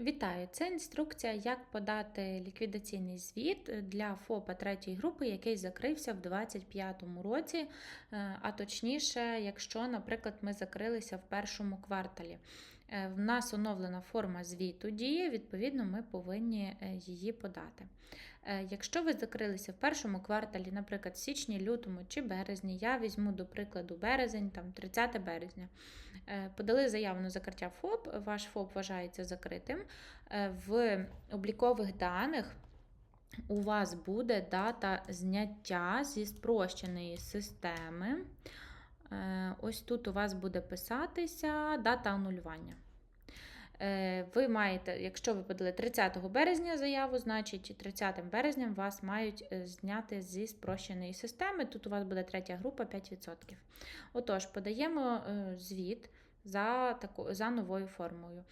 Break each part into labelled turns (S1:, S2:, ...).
S1: Вітаю! Це інструкція, як подати ліквідаційний звіт для ФОПа третьої групи, який закрився в 2025 році, е, а точніше, якщо, наприклад, ми закрилися в першому кварталі. Е, В нас оновлена форма звіту діє, відповідно, ми повинні е, її подати. Е, Якщо ви закрилися в першому кварталі, наприклад, в січні, лютому чи березні, я візьму до прикладу березень, там 30 березня. Подали заяву на закриття ФОП, ваш ФОП вважається закритим. В облікових даних у вас буде дата зняття зі спрощеної системи. Е, Ось тут у вас буде писатися дата анулювання. Е, Ви маєте, якщо ви подали 30 березня заяву, значить 30 березня вас мають е, зняти зі спрощеної системи. Тут у вас буде третя група 5%. Отож, подаємо звіт за, таку, за новою формою.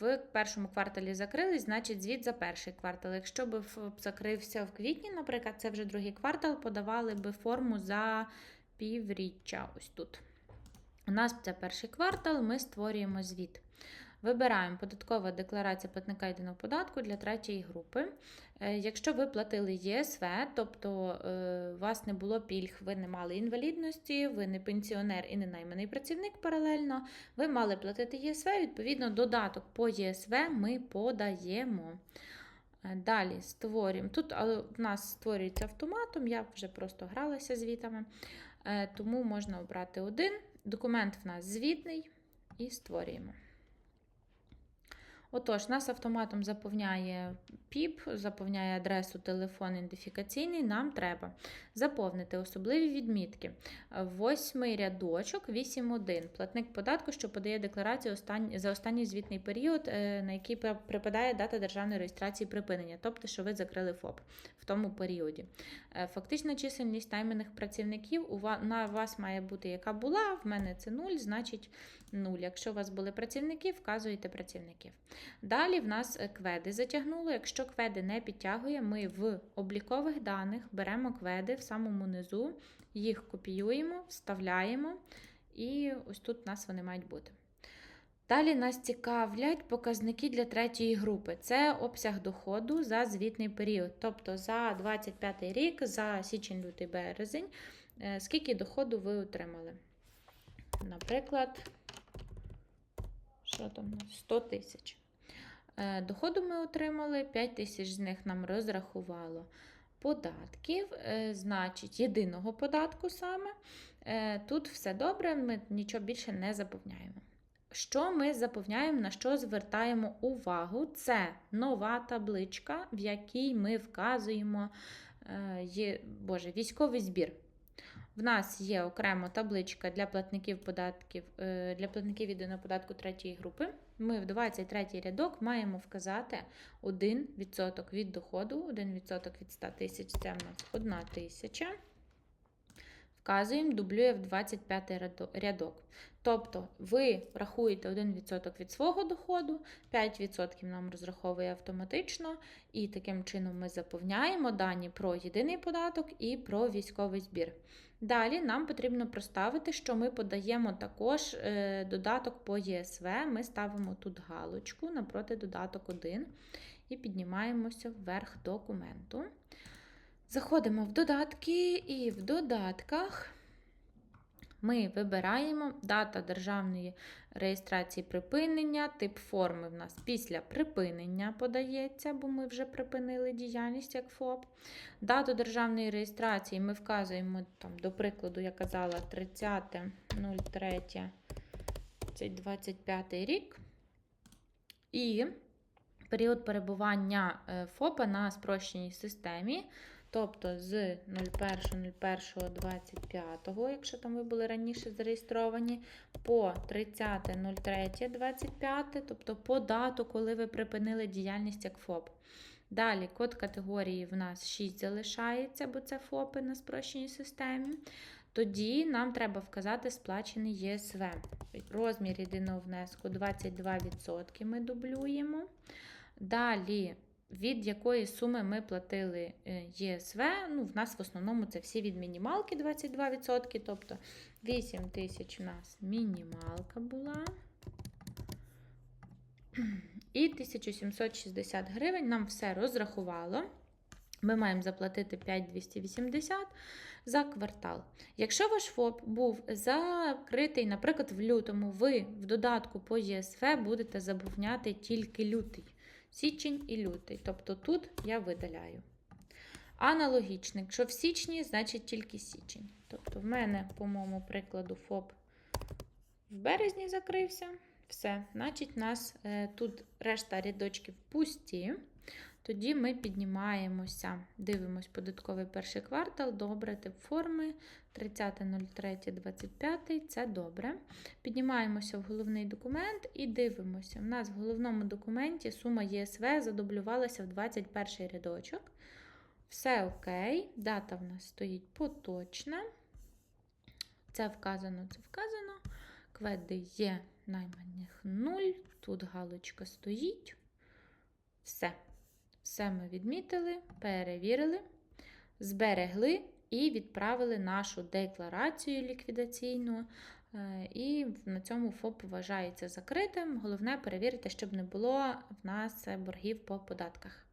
S1: В першому кварталі закрились, значить звіт за перший квартал. Якщо б закрився в квітні, наприклад, це вже другий квартал, подавали би форму за півріччя. Ось тут. У нас це перший квартал, ми створюємо звіт. Вибираємо податкова декларація платника єдиного податку для третьої групи. Е, Якщо ви платили ЄСВ, тобто е, у вас не було пільг, ви не мали інвалідності, ви не пенсіонер і не найманий працівник паралельно, ви мали платити ЄСВ, відповідно, додаток по ЄСВ ми подаємо. Е, Далі створюємо. Тут в нас створюється автоматом, я вже просто гралася звітами, тому можна обрати один. Документ в нас звітний і створюємо. Отож, нас автоматом заповняє ПІП, заповняє адресу, телефон ідентифікаційний. Нам треба заповнити особливі відмітки. Восьмий рядочок 8.1. Платник податку, що подає декларацію за останній звітний період, е, на який припадає дата державної реєстрації припинення, тобто, що ви закрили ФОП в тому періоді. Е, Фактична чисельність найманих працівників на вас має бути, яка була. В мене це 0, значить 0. Якщо у вас були працівники, вказуєте працівників. Далі в нас е, кведи затягнуло. Якщо кведи не підтягує, ми в облікових даних беремо кведи в самому низу, їх копіюємо, вставляємо, і ось тут у нас вони мають бути. Далі нас цікавлять показники для третьої групи. Це обсяг доходу за звітний період, тобто за 25 рік, за січень, лютий, березень, е, скільки доходу ви отримали. Наприклад, що там у нас? 100 тисяч. Е, Доходу ми отримали, 5 тисяч з них нам розрахувало податків, е, значить, єдиного податку саме. Е, Тут все добре, ми нічого більше не заповняємо. Що ми заповняємо, на що звертаємо увагу? Це нова табличка, в якій ми вказуємо є, Боже, військовий збір. В нас є окремо табличка для платників податків для платників єдиного податку третьої групи. Ми в 23 рядок маємо вказати 1% від доходу, 1% від 100 тисяч це в нас 1 тисяча. Вказуємо, дублює в 25 радо- рядок. Тобто ви рахуєте 1% від свого доходу, 5% нам розраховує автоматично, і таким чином ми заповняємо дані про єдиний податок і про військовий збір. Далі нам потрібно проставити, що ми подаємо також е, додаток по ЄСВ. Ми ставимо тут галочку напроти додаток 1 і піднімаємося вверх документу. Заходимо в додатки, і в додатках ми вибираємо дата державної реєстрації припинення, тип форми в нас після припинення подається, бо ми вже припинили діяльність як ФОП. Дату державної реєстрації ми вказуємо, там, до прикладу, я казала, 30.03.25 рік. І період перебування е, ФОПа на спрощеній системі, тобто з 01.01.25, якщо там ви були раніше зареєстровані, по 30.03.25, тобто по дату, коли ви припинили діяльність як ФОП. Далі код категорії в нас 6 залишається, бо це ФОПи на спрощеній системі. Тоді нам треба вказати сплачений ЄСВ. Розмір єдиного внеску 22% ми дублюємо. Далі, від якої суми ми платили е, ЄСВ, ну, в нас в основному це всі від мінімалки 22%, тобто 8 тисяч у нас мінімалка була. І 1760 гривень нам все розрахувало. Ми маємо заплатити 5280 за квартал. Якщо ваш ФОП був закритий, наприклад, в лютому, ви в додатку по ЄСВ будете заповняти тільки лютий, січень і лютий. Тобто тут я видаляю. Аналогічно, якщо в січні, значить тільки січень. Тобто, в мене, по моєму прикладу, ФОП в березні закрився. Все, значить, у нас е, тут решта рядочків пусті. Тоді ми піднімаємося, дивимось податковий перший квартал, добре, тип форми 30.03.25, це добре. Піднімаємося в головний документ і дивимося. У нас в головному документі сума ЄСВ задублювалася в 21 рядочок. Все окей, дата в нас стоїть поточна. Це вказано, це вказано. Кведи є найманих 0. Тут галочка стоїть. Все. Все ми відмітили, перевірили, зберегли і відправили нашу декларацію ліквідаційну. Е, І на цьому ФОП вважається закритим. Головне перевірити, щоб не було в нас боргів по податках.